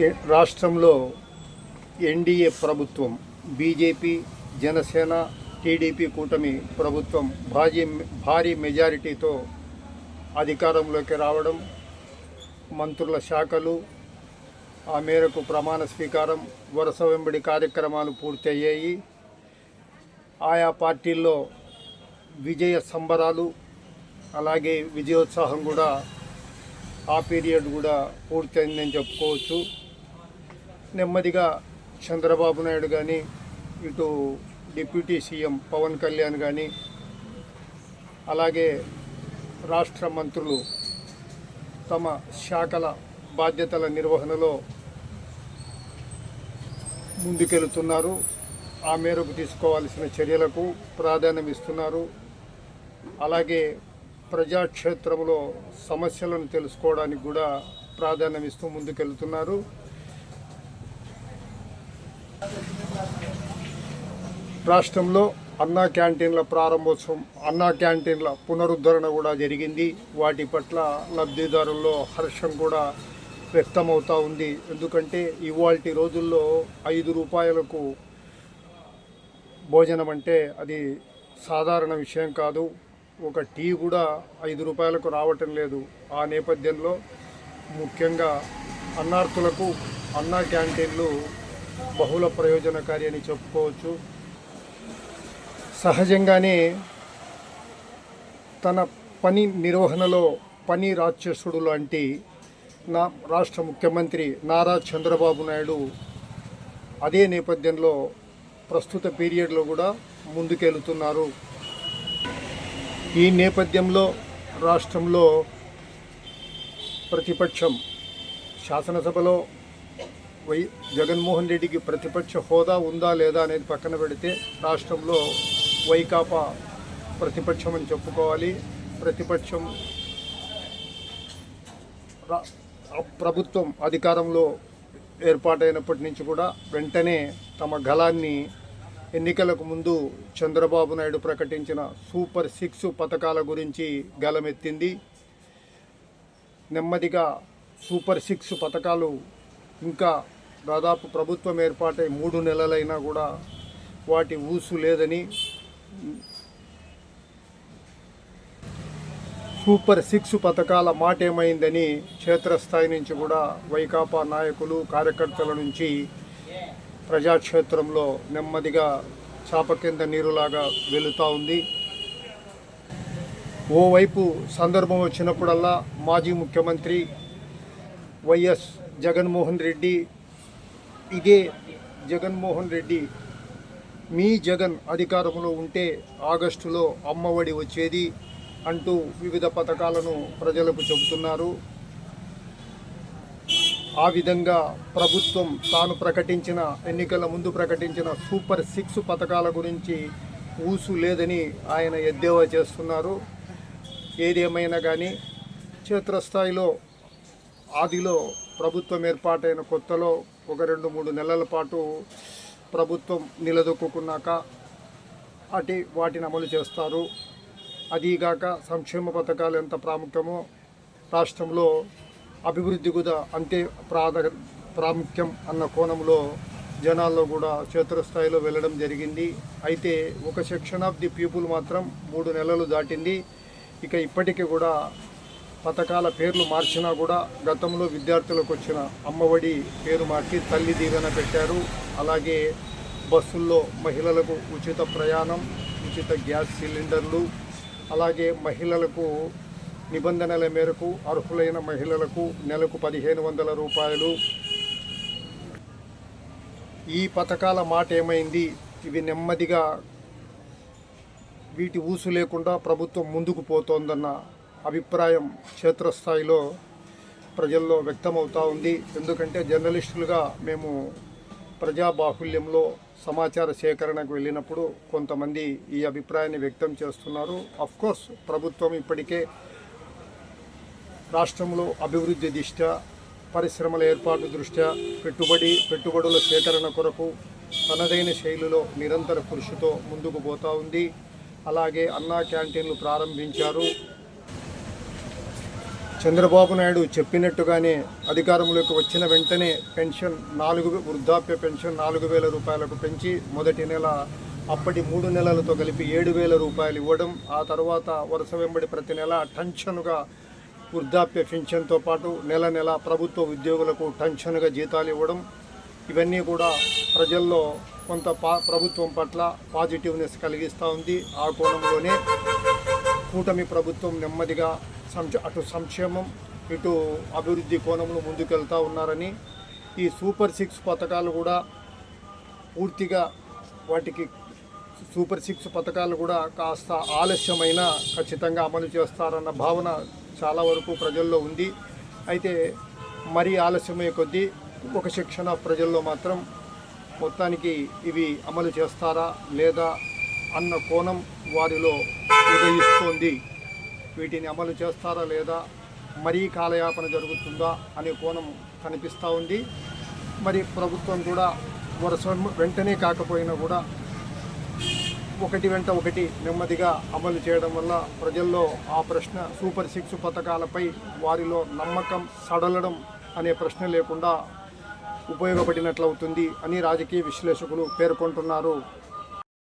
రాష్ట్రంలో ఎన్డీఏ ప్రభుత్వం BJP Janasena TDP కూటమి ప్రభుత్వం భారీ భారీ మెజారిటీతో అధికారంలోకి రావడం మంత్రుల శాఖలు ఆ మేరకు ప్రమాణ స్వీకారం వరుస వెంబడి కార్యక్రమాలు పూర్తయ్యాయి. ఆయా పార్టీల్లో విజయ సంబరాలు అలాగే విజయోత్సాహం కూడా ఆ పీరియడ్ కూడా పూర్తయిందని చెప్పుకోవచ్చు. నెమ్మదిగా చంద్రబాబు నాయుడు కానీ ఇటు డిప్యూటీ సీఎం పవన్ కళ్యాణ్ కానీ అలాగే రాష్ట్ర మంత్రులు తమ శాఖల బాధ్యతల నిర్వహణలో ముందుకెళ్తున్నారు. ఆ మేరకు తీసుకోవాల్సిన చర్యలకు ప్రాధాన్యం ఇస్తున్నారు. అలాగే ప్రజాక్షేత్రంలో సమస్యలను తెలుసుకోవడానికి కూడా ప్రాధాన్యం ఇస్తూ ముందుకెళ్తున్నారు. రాష్ట్రంలో అన్నా క్యాంటీన్ల ప్రారంభోత్సవం అన్నా క్యాంటీన్ల పునరుద్ధరణ కూడా జరిగింది. వాటి పట్ల లబ్ధిదారుల్లో హర్షం కూడా వ్యక్తమవుతూ ఉంది. ఎందుకంటే ఇవాల్టి రోజుల్లో ఐదు రూపాయలకు భోజనం అంటే అది సాధారణ విషయం కాదు. ఒక టీ కూడా ఐదు రూపాయలకు రావటం లేదు. ఆ నేపథ్యంలో ముఖ్యంగా అన్నార్థులకు అన్నా క్యాంటీన్లు బహుళ ప్రయోజనకారి అని చెప్పుకోవచ్చు. సహజంగానే తన పని నిర్వహణలో పని రాక్షసుడు లాంటి నా రాష్ట్ర ముఖ్యమంత్రి నారా చంద్రబాబు నాయుడు అదే నేపథ్యంలో ప్రస్తుత పీరియడ్లో కూడా ముందుకెళ్తున్నారు. ఈ నేపథ్యంలో రాష్ట్రంలో ప్రతిపక్షం శాసనసభలో వై జగన్మోహన్ రెడ్డికి ప్రతిపక్ష హోదా ఉందా లేదా అనేది పక్కన పెడితే రాష్ట్రంలో వైకాపా ప్రతిపక్షం అని చెప్పుకోవాలి. ప్రతిపక్షం ప్రభుత్వం అధికారంలో ఏర్పాటైనప్పటి నుంచి కూడా వెంటనే తమ గళాన్ని ఎన్నికలకు ముందు చంద్రబాబు నాయుడు ప్రకటించిన సూపర్ సిక్స్ పథకాల గురించి గలమెత్తింది నెమ్మదిగా సూపర్ సిక్స్ పథకాలు ఇంకా దాదాపు ప్రభుత్వం ఏర్పాటై మూడు నెలలైనా కూడా వాటి ఊసు లేదని సూపర్ సిక్స్ పథకాల మాట ఏమైందని క్షేత్రస్థాయి నుంచి కూడా వైకాపా నాయకులు కార్యకర్తల నుంచి ప్రజాక్షేత్రంలో నెమ్మదిగా చాప కింద నీరులాగా వెళుతూ ఉంది. ఓవైపు సందర్భం వచ్చినప్పుడల్లా మాజీ ముఖ్యమంత్రి వైఎస్ జగన్మోహన్ రెడ్డి ఇదే జగన్మోహన్ రెడ్డి మీ జగన్ అధికారంలో ఉంటే ఆగస్టులో అమ్మఒడి వచ్చేది అంటూ వివిధ పథకాలను ప్రజలకు చెబుతున్నారు. ఆ విధంగా ప్రభుత్వం తాను ప్రకటించిన ఎన్నికల ముందు ప్రకటించిన సూపర్ సిక్స్ పథకాల గురించి ఊసు లేదని ఆయన ఎద్దేవా చేస్తున్నారు. ఏదేమైనా కానీ క్షేత్రస్థాయిలో ఆదిలో ప్రభుత్వం ఏర్పాటైన కొత్తలో ఒక రెండు మూడు నెలల పాటు ప్రభుత్వం నిలదొక్కున్నాక అటు వాటిని అమలు చేస్తారు. అదీగాక సంక్షేమ పథకాలు ఎంత ప్రాముఖ్యమో రాష్ట్రంలో అభివృద్ధి కూడా అంతే ప్రాధ ప్రాముఖ్యం అన్న కోణంలో జనాల్లో కూడా క్షేత్రస్థాయిలో వెళ్ళడం జరిగింది. అయితే ఒక సెక్షన్ ఆఫ్ ది పీపుల్ మాత్రం మూడు నెలలు దాటింది. ఇక ఇప్పటికీ కూడా పథకాల పేర్లు మార్చినా కూడా గతంలో విద్యార్థులకు వచ్చిన అమ్మఒడి పేరు మార్చి తల్లి దీవెన పెట్టారు. అలాగే బస్సుల్లో మహిళలకు ఉచిత ప్రయాణం ఉచిత గ్యాస్ సిలిండర్లు అలాగే మహిళలకు నిబంధనల మేరకు అర్హులైన మహిళలకు నెలకు పదిహేను వందల రూపాయలు. ఈ పథకాల మాట ఏమైంది? ఇవి నెమ్మదిగా వీటి ఊసు లేకుండా ప్రభుత్వం ముందుకు పోతోందన్న అభిప్రాయం క్షేత్రస్థాయిలో ప్రజల్లో వ్యక్తమవుతూ ఉంది. ఎందుకంటే జర్నలిస్టులుగా మేము ప్రజాబాహుల్యంలో సమాచార సేకరణకు వెళ్ళినప్పుడు కొంతమంది ఈ అభిప్రాయాన్ని వ్యక్తం చేస్తున్నారు. కోర్స్ ప్రభుత్వం ఇప్పటికే రాష్ట్రంలో అభివృద్ధి దిష్ట్యా పరిశ్రమల ఏర్పాటు దృష్ట్యా పెట్టుబడి పెట్టుబడుల సేకరణ కొరకు తనదైన శైలిలో నిరంతర కృషితో ముందుకు పోతూ ఉంది. అలాగే అన్నా క్యాంటీన్లు ప్రారంభించారు. చంద్రబాబు నాయుడు చెప్పినట్టుగానే అధికారంలోకి వచ్చిన వెంటనే పెన్షన్ నాలుగు వృద్ధాప్య పెన్షన్ నాలుగు వేల రూపాయలకు పెంచి మొదటి నెల అప్పటి మూడు నెలలతో కలిపి ఏడు వేల రూపాయలు ఇవ్వడం ఆ తర్వాత వరుస వెంబడి ప్రతి నెల టెన్షన్గా వృద్ధాప్య పెన్షన్తో పాటు నెల నెల ప్రభుత్వ ఉద్యోగులకు టెన్షన్గా జీతాలు ఇవ్వడం ఇవన్నీ కూడా ప్రజల్లో కొంత పా ప్రభుత్వం పట్ల పాజిటివ్నెస్ కలిగిస్తూ ఉంది. ఆ కోణంలోనే కూటమి ప్రభుత్వం నెమ్మదిగా అటు సంక్షేమం ఇటు అభివృద్ధి కోణంలో ముందుకెళ్తా ఉన్నారని ఈ సూపర్ సిక్స్ పథకాలు కూడా పూర్తిగా వాటికి సూపర్ సిక్స్ పథకాలు కూడా కాస్త ఆలస్యమైన ఖచ్చితంగా అమలు చేస్తారన్న భావన చాలా వరకు ప్రజల్లో ఉంది. అయితే మరీ ఆలస్యమయ్యే కొద్దీ ఒక శిక్షణ ప్రజల్లో మాత్రం మొత్తానికి ఇవి అమలు చేస్తారా లేదా అన్న కోణం వారిలో ఉదయిస్తోంది. వీటిని అమలు చేస్తారా లేదా? మరీ కాలయాపన జరుగుతుందా అనే కోణం కనిపిస్తూ ఉంది. మరి ప్రభుత్వం కూడా వరుస వెంటనే కాకపోయినా కూడా ఒకటి వెంట ఒకటి నెమ్మదిగా అమలు చేయడం వల్ల ప్రజల్లో ఆ ప్రశ్న సూపర్ సిక్స్ పథకాలపై వారిలో నమ్మకం సడలడం అనే ప్రశ్న లేకుండా ఉపయోగపడినట్లవుతుంది అని రాజకీయ విశ్లేషకులు పేర్కొంటున్నారు.